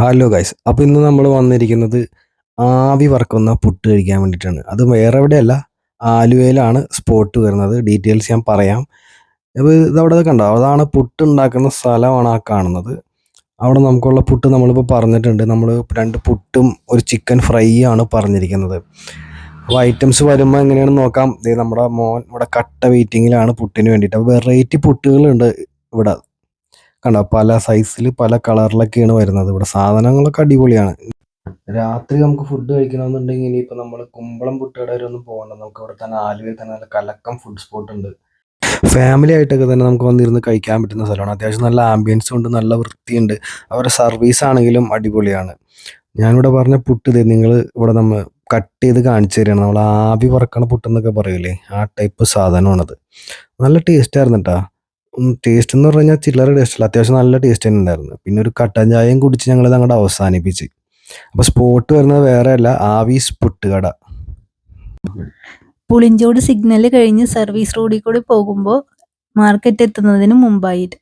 Hello guys അപ്പോൾ ഇന്ന് നമ്മൾ വന്നിരിക്കുന്നത് ആവി വറക്കുന്ന പുട്ട് കഴിക്കാൻ വേണ്ടിയിട്ടാണ്. അത് വേറെ എവിടെയല്ല ആലുവയിലാണ് സ്പോട്ട് വരുന്നത്. ഡീറ്റെയിൽസ് ഞാൻ പറയാം. അപ്പോൾ ഇതവിടെ കണ്ടോ? അതാണ് പുട്ട് ഉണ്ടാക്കുന്ന സ്ഥലമാണ് ആ കാണുന്നത്. അവിടെ നമുക്കുള്ള പുട്ട് നമ്മളിപ്പോൾ പറഞ്ഞിട്ടുണ്ട്. നമ്മൾ രണ്ട് പുട്ടും ഒരു ചിക്കൻ ഫ്രൈ ആണ് പറഞ്ഞിരിക്കുന്നത്. അപ്പോൾ ഐറ്റംസ് വരുമ്പോൾ എങ്ങനെയാണെന്ന് നോക്കാം. നമ്മുടെ മോൻ ഇവിടെ കട്ട വെയിറ്റിങ്ങിലാണ് പുട്ടിന് വേണ്ടിയിട്ട്. അപ്പോൾ വെറൈറ്റി പുട്ടുകളുണ്ട് ഇവിടെ. കണ്ടോ പല സൈസിൽ പല കളറിലൊക്കെയാണ് വരുന്നത്. ഇവിടെ സാധനങ്ങളൊക്കെ അടിപൊളിയാണ്. രാത്രി നമുക്ക് ഫുഡ് കഴിക്കണമെന്നുണ്ടെങ്കിൽ ഇനിയിപ്പോൾ നമ്മൾ കുമ്പളം പുട്ടുകട വരെ ഒന്നും പോകണ്ട. നമുക്ക് ഇവിടെ തന്നെ ആലുവയിൽ തന്നെ നല്ല കലക്കം ഫുഡ് സ്പോട്ട് ഉണ്ട്. ഫാമിലി ആയിട്ടൊക്കെ തന്നെ നമുക്ക് വന്നിരുന്ന് കഴിക്കാൻ പറ്റുന്ന സ്ഥലമാണ്. അത്യാവശ്യം നല്ല ആംബിയൻസും ഉണ്ട് നല്ല വൃത്തിയുണ്ട്. അവരുടെ സർവീസ് ആണെങ്കിലും അടിപൊളിയാണ്. ഞാനിവിടെ പറഞ്ഞ പുട്ട് ഇതേ നിങ്ങൾ ഇവിടെ നമ്മൾ കട്ട് ചെയ്ത് കാണിച്ചു തരികയാണ് നമ്മൾ ആവി വറക്കണ പുട്ടെന്നൊക്കെ പറയൂലേ? ആ ടൈപ്പ് സാധനമാണത്. നല്ല ടേസ്റ്റ് ആയിരുന്നു കേട്ടോ ടേസ്റ്റ് എന്ന് പറഞ്ഞു കഴിഞ്ഞാൽ ചില്ലറ ടേസ്റ്റ് അല്ല. അത്യാവശ്യം നല്ല ടേസ്റ്റ് തന്നെ ഉണ്ടായിരുന്നു. പിന്നെ ഒരു കട്ടൻ ചായയും കുടിച്ച് ഞങ്ങൾ അങ്ങോട്ട് അവസാനിപ്പിച്ച്. അപ്പോൾ സ്പോട്ട് വരുന്നത് വേറെ അല്ല ആവീസ് പുട്ടുകട പുളിഞ്ചോട് സിഗ്നൽ കഴിഞ്ഞ് സർവീസ് റോഡിൽ കൂടി പോകുമ്പോൾ മാർക്കറ്റ് എത്തുന്നതിന് മുമ്പായിട്ട്.